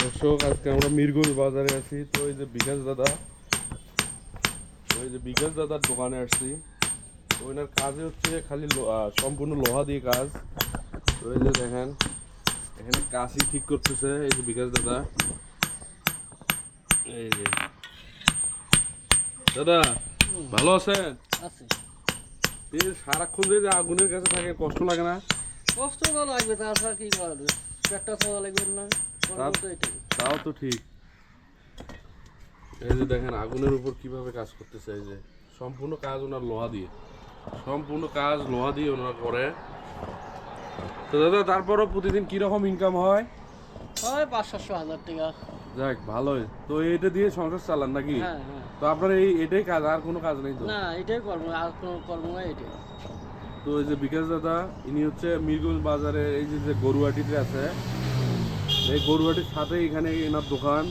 দর্শক আজকে আমরা মিরগঞ্জ বাজারে আছি। তো এই যে বিকাশ দাদা ওই যে বিকাশ দাদার দোকানে আসছি। তো ওনার কাজে হচ্ছে খালি সম্পূর্ণ লোহা দিয়ে কাজ। তো এই যে দেখেন এখানে কাশি ঠিক করতেছে এই যে বিকাশ দাদা। এই যে। দাদা ভালো আছেন? এই সারাক্ষণ যে আগুনের কাছে থাকে কষ্ট লাগে না? কষ্ট লাগবে তাছাড়া কি করবে পেটটা লাগবে না। তাও তো ঠিক। এই যে দেখেন আগুনের উপর কীভাবে কাজ করতেছে এই যে সম্পূর্ণ কাজ ওনার লোহা দিয়ে। সম্পূর্ণ কাজ লোহা দিয়ে ওনারা করে। তো দাদা তারপরও প্রতিদিন কীরকম ইনকাম হয়? হয় পাঁচ সাতশো হাজার টাকা। যাক ভালোই। তো এটা দিয়ে সংসার চালান নাকি? হ্যাঁ হ্যাঁ। তো আপনার এই এটাই কাজ আর কোনো কাজ নেই তো? না এটাই কর্ম আর কোনো কর্ম না এটাই। তো এই যে বিকাশ দাদা ইনি হচ্ছে মিরগঞ্জ বাজারে এই যে গরুহাটিতে আছে এই গরুহাটির সাথে এখানে এনার দোকান।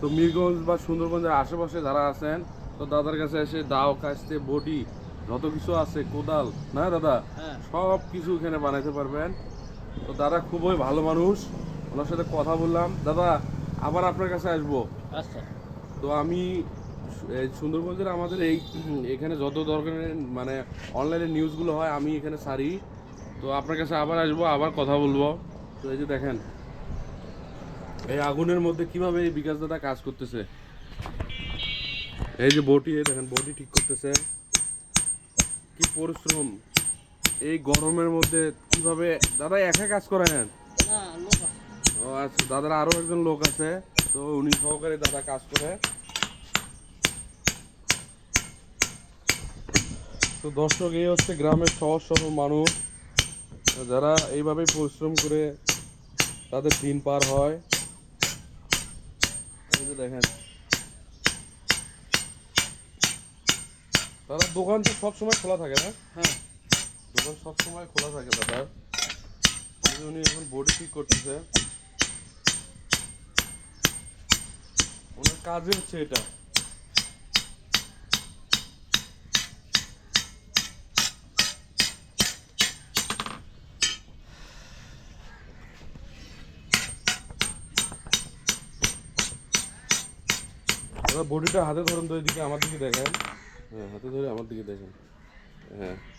তো মিরগঞ্জ বা সুন্দরগঞ্জের আশেপাশে যারা আছেন তো দাদার কাছে এসে দাও কাস্তে বটি যত কিছু আছে কোদাল না দাদা? হ্যাঁ। সব কিছু এখানে বানাইতে পারবেন। তো দাদা খুবই ভালো মানুষ ওনার সাথে কথা বললাম। দাদা আবার আপনার কাছে আসব? আচ্ছা। তো আমি সুন্দরগঞ্জের আমাদের এই এখানে যত দরকারের মানে অনলাইনে নিউজগুলো হয় আমি এখানে সারি। তো আপনার কাছে আবার আসব আবার কথা বলব। তো এই যে দেখেন এই আগুনের মধ্যে কীভাবে এই বিকাশ দাদা কাজ করতেছে? এই যে বটি দেখেন বটি ঠিক করতেছে। কি পরিশ্রম। এই গরমের মধ্যে কীভাবে দাদা একা কাজ করেন? ও আচ্ছা দাদার আরও একজন লোক আছে। তো উনি সহকারে দাদা কাজ করে। তো দর্শক এই হচ্ছে গ্রামের সহজ সরল মানুষ। যারা এইভাবে পরিশ্রম করে তাদের দিন পার হয়। দেখেন। দাদা দোকান তো সবসময় খোলা থাকে না? হ্যাঁ। দোকান সবসময় খোলা থাকে দাদা। উনি এখন বডি ঠিক করতেছে। ওনার কাজই হচ্ছে এটা। বডিটা হাতে ধরেন তো এদিকে আমার দিকে দেখেন। হ্যাঁ হাতে ধরে আমার দিকে দেখেন। হ্যাঁ।